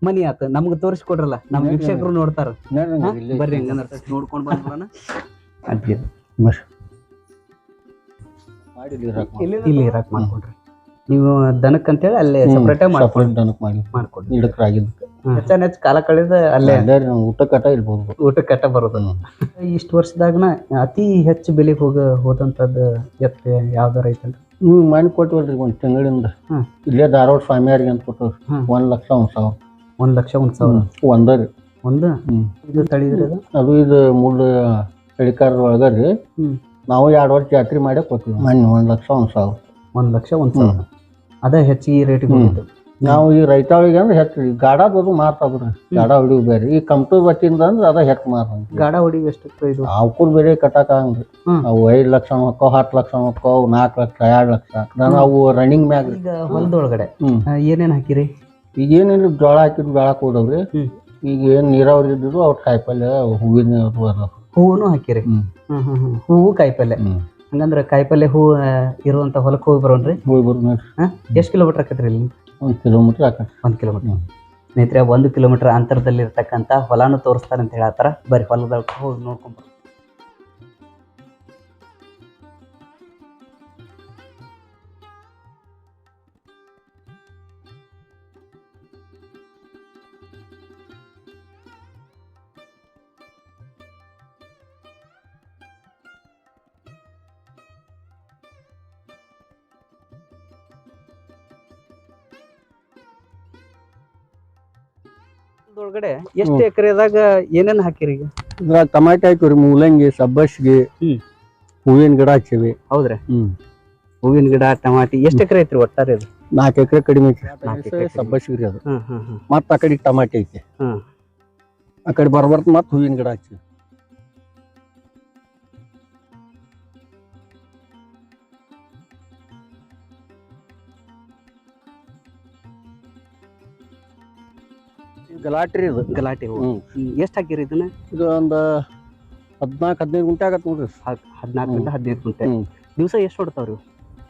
ಮನಿ ಆತ ನಮ್ಗ ತೋರಿಸ್ಕೊಡ್ರಲ್ಲ ನಮ್. ವೀಕ್ಷಕರು ನೋಡ್ತಾರ. ಬರ್ರಿ ಹಂಗಂದ್ರ ನೋಡ್ಕೊಂಡ್ ಬಂದ್ರ ಮಾಡಿದ್ವಿ ಇರಾಕ್ ಮಾಡಿ. ಇಲ್ಲಿ ಇರಾಕ್ ಮಾಡ್ಕೊಡ್ರಿ. ನೀವು ದನಕ್ಕಂತೇಳಿ ಅಲ್ಲೇ ಸಪ್ರೇಟ್ ಮಾಡ್ಕೊಡ್ರಿ ಮಾಡ್ಕೊಂಡ್ರಿ separate ದನಕ್ ಮಾಡಿ. ಮಾಡ್ಕೊಂಡ್ರಿ. ಇಡಕ್ರಾಗಿದ್ದು ಹೆಚ್ಚಾನ್ ಹೆಚ್ಚು ಕಾಲ ಕಳೆದ ಅಲ್ಲೇ ರೀ ನಾವು ಊಟ ಕಟ್ಟ ಇರ್ಬೋದು. ಊಟ ಕಟ್ಟ ಬರೋದು ಇಷ್ಟು ವರ್ಷದಾಗನ ಅತಿ ಹೆಚ್ಚು ಬೆಲೆಗೆ ಹೋಗ ಹೋದಂಥದ್ದು ಎತ್ತೆ ಯಾವ್ದಾರ ಐತಲ್ರಿ? ನೀವು ಮಾಡಿ ಕೊಟ್ಟಿವಲ್ರಿ ಒಂದ್ ತಿಂಗಳಿಂದ. ಇಲ್ಲೇ ಧಾರವಾಡ ಸ್ವಾಮಿಯಾರಿಗೆ ಅಂತ ಕೊಟ್ಟು ಒಂದು ಲಕ್ಷ ಒಂದ್ ಸಾವಿರ. ಒಂದ್ ಲಕ್ಷ ಒಂದ್ ಸಾವಿರ. ಒಂದ ರೀ. ಒಂದು? ಇದು ತಳಿದ್ರಿ ಅದು ಇದು ಮುಳ್ಳು ಕಡಿಕಾರ ಒಳಗರಿ ಹ್ಮ್. ನಾವು ಎರಡು ವರ್ಷ ಜಾತ್ರೆ ಮಾಡಿ ಕೊಟ್ವಿ ಮೊನ್ನೆ ಒಂದು ಲಕ್ಷ ಒಂದು ಸಾವಿರ. ಒಂದು ಲಕ್ಷ ಒಂದು ಸಾವಿರ. ಅದೇ ಹೆಚ್ಚಿಗೆ ರೇಟಿಗೆ ನಾವು ಈ ರೈತಾಳಿಗೆ ಅಂದ್ರೆ ಹೆಚ್ಚು ಈ ಬದು ಮಾರ್ತಾ ಬಿಡ್ರಿ ಗಾಡ ಹೊಡಿವು ಬೇರೆ. ಈ ಕಂಪ್ಯೂಟರ್ ಬಟ್ಟಿಂದ ಅಂದ್ರೆ ಅದ ಹೆಚ್ಚು ಮಾರ ಗಾಡ ಹೊಡಿ ಎಷ್ಟು ಇದು? ಅವಕ್ಕೂ ಬೇರೆ ಕಟ್ಟಕ್ ಆಗಂಗ್ರಿ. ಅವು ಐದು ಲಕ್ಷ ಹೊಕ್ಕೋ ಹತ್ತು ಲಕ್ಷ ಹೊಕ್ಕೋ ನಾಲ್ಕು ಲಕ್ಷ ಎರಡು ಲಕ್ಷ. ನಾನು ಅವು ರನ್ನಿಂಗ್ ಮ್ಯಾಗ ಈಗ ಹೊಲದೊಳಗಡೆ ಏನೇನು ಹಾಕಿರಿ? ಈಗ ಏನಿಲ್ಲ ಜೋಳ ಹಾಕಿದ್ರು ಜೋಳ ಕೂಡವ್ರಿ. ಈಗ ಏನು ನೀರಾವರಿ ಇದ್ದಿದ್ರು ಅವ್ರ ಕಾಯಿಪಲ್ಯ ಹೂವಿನ ಹೂವನು ಹಾಕಿರಿ? ಹೂವು ಕಾಯಿಪಲ್ಲೆ. ಹಂಗಂದ್ರೆ ಹಂಗಂದ್ರ ಕಾಯಿಪಲ್ಲೆ ಹೂವು ಇರುವಂತ ಹೊಲಕ್ಕೆ ಹೋಗಿ ಬರೋನ್ರಿ? ಹೋಗಿ ಬರ್ ನೋಡ್ರಿ. ಎಷ್ಟು ಕಿಲೋಮೀಟರ್ ಆಕತ್ರಿ ಇಲ್ಲಿ ಒಂದು ಕಿಲೋಮೀಟರ್ ಒಂದ್ ಕಿಲೋಮೀಟರ್. ಸ್ನೇಹಿತರೆ ಒಂದು ಕಿಲೋಮೀಟರ್ ಅಂತರದಲ್ಲಿ ಇರ್ತಕ್ಕಂಥ ಹೊಲಾನು ತೋರಿಸ್ತಾರೆ ಅಂತ ಹೇಳತ್ತಾರ. ಬರೀ ಹೊಲದ ಹೋಗಿ ನೋಡ್ಕೊಂಡ್ ಹೊಲದೊಳಗಡೆ ಎಷ್ಟು ಎಕರೆದಾಗ ಏನೇನ್ ಹಾಕಿರಿ ಈಗ? ಇದ್ರಾಗ ಟಮಾಟೆ ಹಾಕಿವ್ರಿ ಮೂಲಂಗಿ ಸಬ್ಬಸ್ಗಿ ಹ್ಮ್. ಹೂವಿನ ಗಿಡ ಹಚ್ಚಿವಿ. ಹೌದ್ರಿ. ಹ್ಮ್. ಹೂವಿನ ಗಿಡ ಟಮಾಟಿ ಎಷ್ಟು ಎಕರೆ ಐತ್ರಿ ಒಟ್ಟಾರೆ ಅದು? ನಾಲ್ಕು ಎಕರೆ ಕಡಿಮೆ ಐತಿ ನಾಲ್ಕ್ ಎಕ್ರೆ ಕಡಿಮೆ. ಸಬ್ಬಸ್ಗಿ ರೀ ಅದು. ಹ್ಮ್ ಹ್ಮ್ ಹ್ಮ್. ಮತ್ತ ಆ ಕಡೆ ಟಮಾಟೆ ಐತಿ. ಹ್ಮ್. ಆ ಕಡೆ ಬರ್ಬರ್ತ ಮತ್ತ ಹೂವಿನ ಗಿಡ ಹಚ್ಚಿ ಗಲಾಟ್ರಿ ಇದು. ಗಲಾಟೆ ಎಷ್ಟು ಹಾಕಿರಿ ಇದನ್ನ? ಇದು ಒಂದು ಹದಿನಾಲ್ಕು ಹದಿನೈದು ಗುಂಟೆ ಆಗತ್ತೆ ನೋಡ್ರಿ. ಹದಿನಾಲ್ಕು ಗಂಟೆ ಹದಿನೈದು ಗುಂಟೆ. ದಿವಸ ಎಷ್ಟು ಹೊಡ್ತಾವ್ರಿ?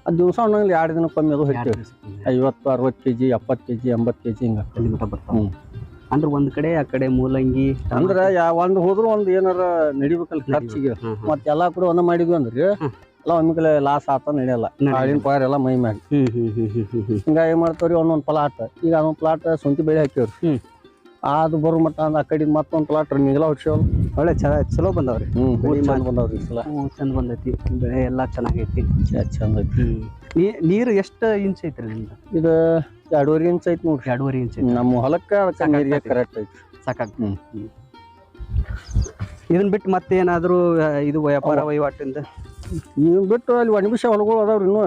ಅದು ದಿವಸ ಒಂದೊಂದು ಎರಡು ದಿನಕ್ಕೊಮ್ಮೆ ಅದು ಹೆಚ್ಚು. ಐವತ್ತು ಅರವತ್ತು ಕೆಜಿ ಎಪ್ಪತ್ತು ಕೆಜಿ ಎಂಬತ್ತು ಕೆಜಿ ಹಿಂಗೆ ಅಲ್ಲಿ ಬರ್ತಾವೆ. ಅಂದ್ರೆ ಒಂದು ಕಡೆ ಆ ಕಡೆ ಮೂಲಂಗಿ ಅಂದ್ರೆ ಯಾವ ಒಂದು ಹೋದ್ರು ಒಂದು ಏನಾರ ನಡಿಬೇಕಲ್ಲ ಖರ್ಚಿಗೆ. ಮತ್ತೆ ಎಲ್ಲಾ ಕೂಡ ಒಂದ ಮಾಡಿದ್ವಿ ಅಂದ್ರೆ. ಎಲ್ಲ ಒಮ್ಮಿಕಲೆ ಲಾಸ್ ಆತ ನಡೆಯಲ್ಲ. ಹಾಳಿನ ಪಗಾರ ಎಲ್ಲ ಮೈ ಮ್ಯಾಗ. ಹಿಂಗಾಗಿ ಏನ್ ಮಾಡ್ತಾವ್ರಿ ಒಂದೊಂದ್ ಪ್ಲಾಟ್ ಈಗ ಅದೊಂದ್ ಪ್ಲಾಟ್ ಸುಂಟಿ ಬೆಳೆ ಹಾಕಿವ್ರಿ. ಅದು ಬರೋ ಮಟ್ಟ ಅಂದ ಆ ಕಡೆ ಮತ್ತೊಂದು ಪ್ಲಾಟ್ ರನ್ನಿಂಗ್ ಹೊಡ್ಸೇವಲ್ಲ ಒಳ್ಳೆ ಚ- ಚಲೋ ಬಂದವ್ರಿ. ಬೆಳಿ ಮಾಡ್- ಬಂದವ್ರಿ ಈ ಸಲ. ಚಂದ ಬಂದೈತಿ. ಬೆಳೆ ಎಲ್ಲಾ ಚೆನ್ನಾಗೈತಿ. ಚಂದ ಐತಿ. ನೀರು ಎಷ್ಟು ಇಂಚ್ ಐತ್ರಿ ನಿಮ್ದು? ಇದು ಎರಡೂವರೆ ಇಂಚ್ ಐತಿ ನೋಡ್ರಿ. ಎರಡೂವರೆ ಇಂಚ್ ಐತಿ ನಮ್ಮ ಹೊಲಕ್ಕೆ ಅದಕ್ಕ ಸಾಕಾಗ್ತೈತಿ. ನೀರಿಗೆ ಕರೆಕ್ಟ್ ಐತಿ. ಸಾಕಾಗ್ ಇದನ್ನ ಇದನ್ ಬಿಟ್ಟು ಮತ್ತೆ ಏನಾದರೂ ಇದು ವ್ಯಾಪಾರ ವಹಿವಾಟಿಂದ? ನೀವು ಬಿಟ್ಟು ಅಲ್ಲಿ ಒಣಬಿಷ ಹೊಲಗಳು ಅದಾವ್ರಿ ಇನ್ನು.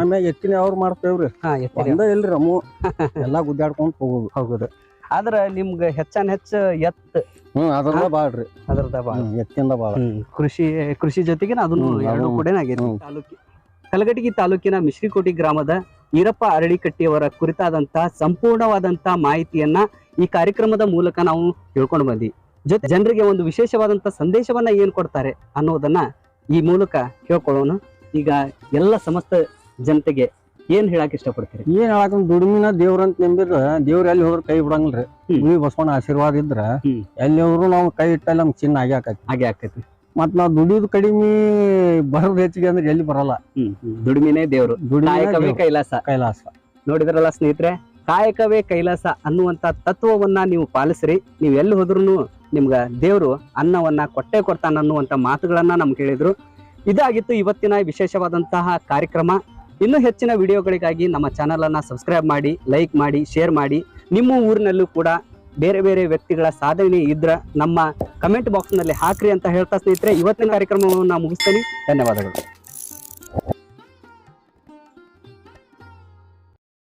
ಆಮ್ಯಾಗ ಎತ್ತಿನ ಅವ್ರು ಮಾಡ್ತೇವ್ರಿ. ಒಂದ ಇಲ್ರಿ ನಮ್ಮ ಎಲ್ಲ ಗುದ್ದಾಡ್ಕೊಂಡು ಹೋಗೋದು. ಹೋಗುದು. ಆದ್ರ ನಿಮ್ಗ ಹೆಚ್ಚಾನ್ ಹೆಚ್ಚ ಎತ್. ಹ್ಮ್ ಅದ್ರದ ಬಾಳ್ರಿ. ಅದರದ ಬಾಳ. ಎತ್ತಿಂದ ಬಾಳ. ಹ್ಮ್ ಕೃಷಿ ಕೃಷಿ ಜೊತೆಗೆ ಅದನ್ನು ಎರಡು ಕೂಡ ಆಗೈತಿ. ತಾಲೂಕಿ ಕಲಗಟಗಿ ತಾಲೂಕಿನ ಮಿಶ್ರಿಕೋಟಿ ಗ್ರಾಮದ ಈರಪ್ಪ ಅರಳಿಕಟ್ಟಿಯವರ ಕುರಿತಾದಂತ ಸಂಪೂರ್ಣವಾದಂತ ಮಾಹಿತಿಯನ್ನ ಈ ಕಾರ್ಯಕ್ರಮದ ಮೂಲಕ ನಾವು ತಿಳ್ಕೊಂಡು ಬಂದ್ವಿ. ಜೊತೆ ಜನರಿಗೆ ಒಂದು ವಿಶೇಷವಾದಂತ ಸಂದೇಶವನ್ನ ಏನ್ ಕೊಡ್ತಾರೆ ಅನ್ನೋದನ್ನ ಈ ಮೂಲಕ ಕೇಳ್ಕೊಳ್ಳೋಣ ಈಗ ಎಲ್ಲ ಸಮಸ್ತ ಜನತೆಗೆ ಏನ್ ಹೇಳಕ್ ಇಷ್ಟಪಡ್ತೀರಿ? ಏನ್ ಹೇಳಕ್ ದುಡಿಮಿನ ದೇವ್ರಂತ ನಂಬಿದ್ರ ದೇವ್ರ ಎಲ್ಲಿ ಹೋದ್ರ ಕೈ ಬಿಡಂಗಿಲ್ರಿ. ಗುಡಿ ಬಸವಣ್ಣ ಆಶೀರ್ವಾದ ಇದ್ರ. ಎಲ್ಲಿ ಹೋದ್ರು ನಾವು ಕೈ ಇಟ್ಟ ನಮ್ ಚಿನ್ನ ಆಗಿ ಹಾಕತಿ ಹಾಗೆ ಹಾಕತಿ ಮತ್ ನಾವ್ ದುಡಿಯೋದು ಕಡಿಮೆ ಬರೋದ್ ಹೆಚ್ಚಿಗೆ ಅಂದ್ರೆ ಎಲ್ಲಿ ಬರಲ್ಲ. ದುಡಿಮೆನೇ ದೇವ್ರು. ದುಡಿಮೆ ಕೈಲಾಸ. ಕೈಲಾಸ. ನೋಡಿದ್ರಲ್ಲ ಸ್ನೇಹಿತರೆ ಕಾಯಕವೇ ಕೈಲಾಸ ಅನ್ನುವಂತ ತತ್ವವನ್ನ ನೀವು ಪಾಲಿಸ್ರಿ. ನೀವು ಎಲ್ಲಿ ಹೋದ್ರು ನಿಮ್ಗ ದೇವ್ರು ಅನ್ನವನ್ನ ಕೊಟ್ಟೆ ಕೊಡ್ತಾನ ಅನ್ನುವಂತ ಮಾತುಗಳನ್ನ ನಮ್ಗೆ ಹೇಳಿದ್ರು. ಇದಾಗಿತ್ತು ಇವತ್ತಿನ ವಿಶೇಷವಾದಂತಹ ಕಾರ್ಯಕ್ರಮ. ಇನ್ನೂ ಹೆಚ್ಚಿನ ವಿಡಿಯೋಗಳಿಗಾಗಿ ನಮ್ಮ ಚಾನಲನ್ನು ಸಬ್ಸ್ಕ್ರೈಬ್ ಮಾಡಿ, ಲೈಕ್ ಮಾಡಿ, ಶೇರ್ ಮಾಡಿ. ನಿಮ್ಮ ಊರಿನಲ್ಲೂ ಕೂಡ ಬೇರೆ ಬೇರೆ ವ್ಯಕ್ತಿಗಳ ಸಾಧನೆ ಇದ್ರೆ ನಮ್ಮ ಕಮೆಂಟ್ ಬಾಕ್ಸ್ನಲ್ಲಿ ಹಾಕ್ರಿ ಅಂತ ಹೇಳ್ತಾ ಸ್ನೇಹಿತರೆ, ಇವತ್ತಿನ ಕಾರ್ಯಕ್ರಮವನ್ನು ಮುಗಿಸ್ತೀನಿ. ಧನ್ಯವಾದಗಳು.